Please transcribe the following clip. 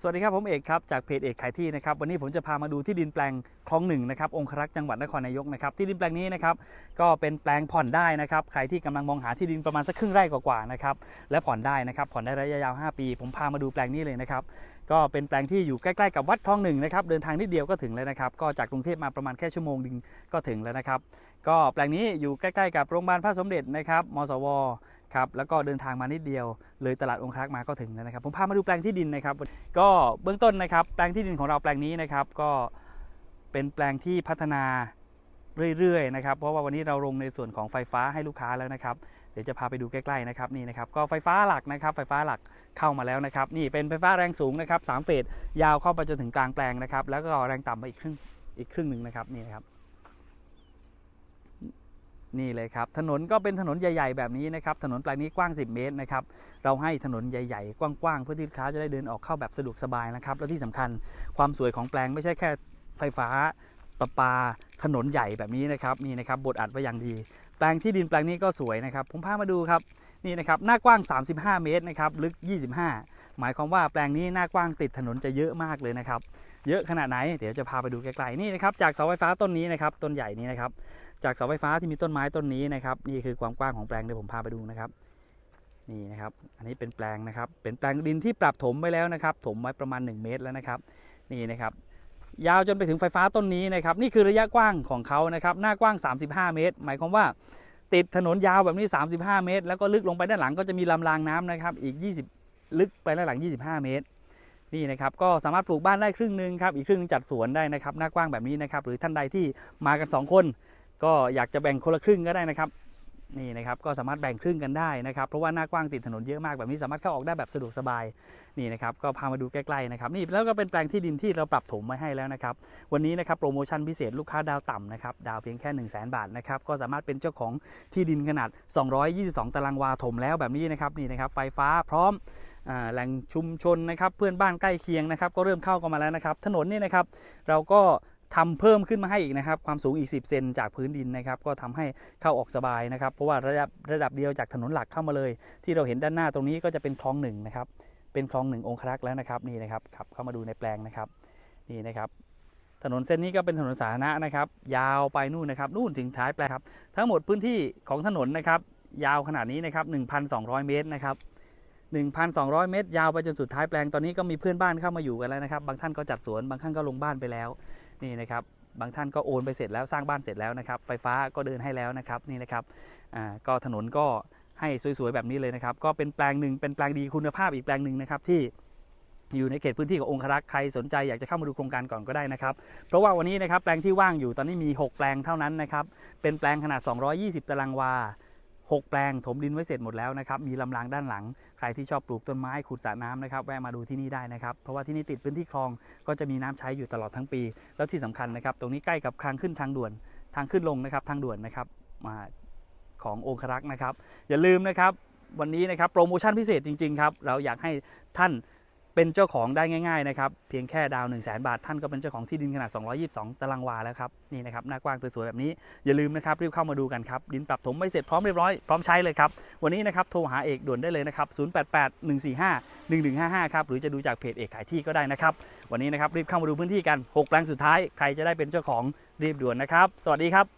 สวัสดีครับผมเอกครับจากเพจเอกขายที่นะครับวันนี้ผมจะพามาดูที่ดินแปลงคลองหนึ่งนะครับองครักษ์จังหวัดนครนายกนะครับที่ดินแปลงนี้นะครับก็เป็นแปลงผ่อนได้นะครับใครที่กำลังมองหาที่ดินประมาณสักครึ่งไร่กว่าๆนะครับและผ่อนได้นะครับผ่อนได้ระยะยาว 5 ปี ผมพามาดูแปลงนี้เลยนะครับก็เป็นแปลงที่อยู่ใกล้ๆกับวัดคลองหนึ่งนะครับเดินทางนิดเดียวก็ถึงแล้วนะครับก็จากกรุงเทพมาประมาณแค่ชั่วโมงนึงก็ถึงแล้วนะครับก็แปลงนี้อยู่ใกล้ๆกับโรงพยาบาลพระสมเด็จนะครับมสว ครับแล้วก็เดินทางมานิดเดียว เลยตลาดองครักษ์มาก็ถึงแล้วนะครับผมพามาดูแปลงที่ดินนะครับ ก็เบื้องต้นนะครับ แปลงที่ดินของเราแปลงนี้นะครับ ก็เป็นแปลงที่พัฒนาเรื่อยๆนะครับเพราะว่าวันนี้เราลงในส่วนของไฟฟ้าให้ลูกค้าแล้วนะครับ เดี๋ยวจะพาไปดูใกล้ๆนะครับนี่นะครับก็ไฟฟ้าหลักนะครับ ไฟฟ้าหลักเข้ามาแล้วนะครับ นี่เป็นไฟฟ้าแรงสูงนะครับสามเฟสยาวเข้าไปจนถึงกลางแปลงนะครับ แล้วก็แรงต่ำไปอีกครึ่งอีกครึ่งหนึ่งนะครับนี่นะครับ นี่เลยครับ ถนนก็เป็นถนนใหญ่ ๆ แบบนี้นะครับ ถนนแปลงนี้กว้าง 10 เมตรนะครับ เราให้ถนนใหญ่ๆ กว้างๆ เพื่อที่ลูกค้าจะได้เดินออกเข้าแบบสะดวกสบายนะครับ แล้วที่สำคัญความสวยของแปลงไม่ใช่แค่ไฟฟ้าประปาถนนใหญ่แบบนี้นะครับนี่นะครับบทอัดไว้อย่างดี แปลงที่ดินแปลงนี้ก็สวยนะครับ ผมพามาดูครับนี่นะครับหน้ากว้าง 35 เมตรนะครับลึก 25 หมายความว่าแปลงนี้หน้ากว้างติดถนนจะเยอะมากเลยนะครับ เยอะขนาดไหน เดี๋ยวจะพาไปดูใกล้ๆนี่นะครับจากเสาไฟฟ้าต้นนี้นะครับต้นใหญ่นี้นะครับ จากเสาไฟฟ้าที่มีต้นไม้ต้นนี้นะครับ นี่คือความกว้างของแปลงเดี๋ยวผมพาไปดูนะครับนี่นะครับ อันนี้เป็นแปลงนะครับ เป็นแปลงดินที่ปรับถมไปแล้วนะครับ ถมไว้ประมาณ 1 เมตรแล้วนะครับ นี่นะครับ ยาวจนไปถึงไฟฟ้าต้นนี้นะครับ นี่คือระยะกว้างของเขานะครับ หน้ากว้าง 35 เมตร หมายความว่า ติดถนนยาวแบบนี้ 35 เมตร แล้วก็ลึกลงไปด้านหลังก็จะมีลำรางน้ำนะครับ อีก 20 ลึกไปด้านหลัง 25 เมตร นี่นะครับก็สามารถปลูกบ้านได้ครึ่งหนึ่งครับอีกครึ่งหนึ่งจัดสวนได้นะครับหน้ากว้างแบบนี้นะครับหรือท่านใดที่มากัน 2 คน ก็อยากจะแบ่งคนละครึ่งก็ได้นะครับนี่นะครับก็สามารถแบ่งครึ่งกันได้นะครับเพราะว่าหน้ากว้างติดถนนเยอะมากแบบนี้สามารถเข้าออกได้แบบสะดวกสบายนี่นะครับก็พามาดูใกล้ๆนะครับนี่แล้วก็เป็นแปลงที่ดินที่เราปรับถมไว้ให้แล้วนะครับวันนี้นะครับโปรโมชั่นพิเศษลูกค้าดาวต่ำนะครับดาวเพียงแค่1 0 0 0 0แบาทนะครับก็สามารถเป็นเจ้าของที่ดินขนาด 222 ตารางวาถมแล้วแบบนี้นะครับนี่นะครับไฟฟ้าพร้อม แหล่งชุมชนนะครับเพื่อนบ้านใกล้เคียงนะครับก็เริ่มเข้ากันมาแล้วนะครับ ถนนนี่นะครับเราก็ทำเพิ่มขึ้นมาให้อีกนะครับ ความสูงอีก 10 เซนจากพื้นดินนะครับ ก็ทำให้เข้าออกสบายนะครับ เพราะว่าระดับระดับเดียวจากถนนหลักเข้ามาเลย ที่เราเห็นด้านหน้าตรงนี้ก็จะเป็นคลองหนึ่งนะครับ เป็นคลองหนึ่งองครักษ์แล้วนะครับนี่นะครับขับเข้ามาดูในแปลงนะครับนี่นะครับถนนเส้นนี้ก็เป็นถนนสาธารณะนะครับ ยาวไปนู่นนะครับนู่นถึงท้ายแปลงครับ ทั้งหมดพื้นที่ของถนนนะครับ ยาวขนาดนี้นะครับ 1,200 เมตรนะครับ 1,200 เมตร ยาวไปจนสุดท้ายแปลงตอนนี้ก็มีเพื่อนบ้านเข้ามาอยู่กันแล้วนะครับ บางท่านก็จัดสวนบางท่านก็ลงบ้านไปแล้วนี่นะครับบางท่านก็โอนไปเสร็จแล้วสร้างบ้านเสร็จแล้วนะครับ ไฟฟ้าก็เดินให้แล้วนะครับนี่นะครับอ่าก็ถนนก็ให้สวยๆแบบนี้เลยนะครับ ก็เป็นแปลงหนึ่งเป็นแปลงดีคุณภาพอีกแปลงหนึ่งนะครับที่อยู่ในเขตพื้นที่ขององครักษ์ใครสนใจอยากจะเข้ามาดูโครงการก่อนก็ได้นะครับ เพราะว่าวันนี้นะครับแปลงที่ว่างอยู่ตอนนี้มี 6 แปลงเท่านั้นนะครับ เป็นแปลงขนาด 220 ตารางวา 6 แปลงถมดินไว้เสร็จหมดแล้วนะครับมีลำรางด้านหลัง ใครที่ชอบปลูกต้นไม้ขุดสระน้ำนะครับแวะมาดูที่นี่ได้นะครับเพราะว่าที่นี่ติดพื้นที่คลองก็จะมีน้ำใช้อยู่ตลอดทั้งปี แล้วที่สำคัญนะครับตรงนี้ใกล้กับทางขึ้นทางด่วนทางขึ้นลงนะครับทางด่วนนะครับมาขององครักษ์นะครับ อย่าลืมนะครับวันนี้นะครับโปรโมชั่นพิเศษจริงๆครับเราอยากให้ท่าน เป็นเจ้าของได้ง่ายๆนะครับเพียงแค่ดาว1 0 0 0 0แบาทท่านก็เป็นเจ้าของที่ดินขนาด 222 ตารางวาแล้วครับนี่นะครับหน้ากว้างสวยๆแบบนี้อย่าลืมนะครับรีบเข้ามาดูกันครับดินปรับถมไม่เสร็จพร้อมเรียบร้อยพร้อมใช้เลยครับวันนี้นะครับโทรหาเอกด่วนได้เลยนะครับ0881451155ครับหรือจะดูจากเพจเอกขายที่ก็ได้นะครับวันนี้นะครับรีบเข้ามาดูพื้นที่กัน 6 แปลงสุดท้ายใครจะได้เป็นเจ้าของรีบด่วนนะครับ สวัสดีครับ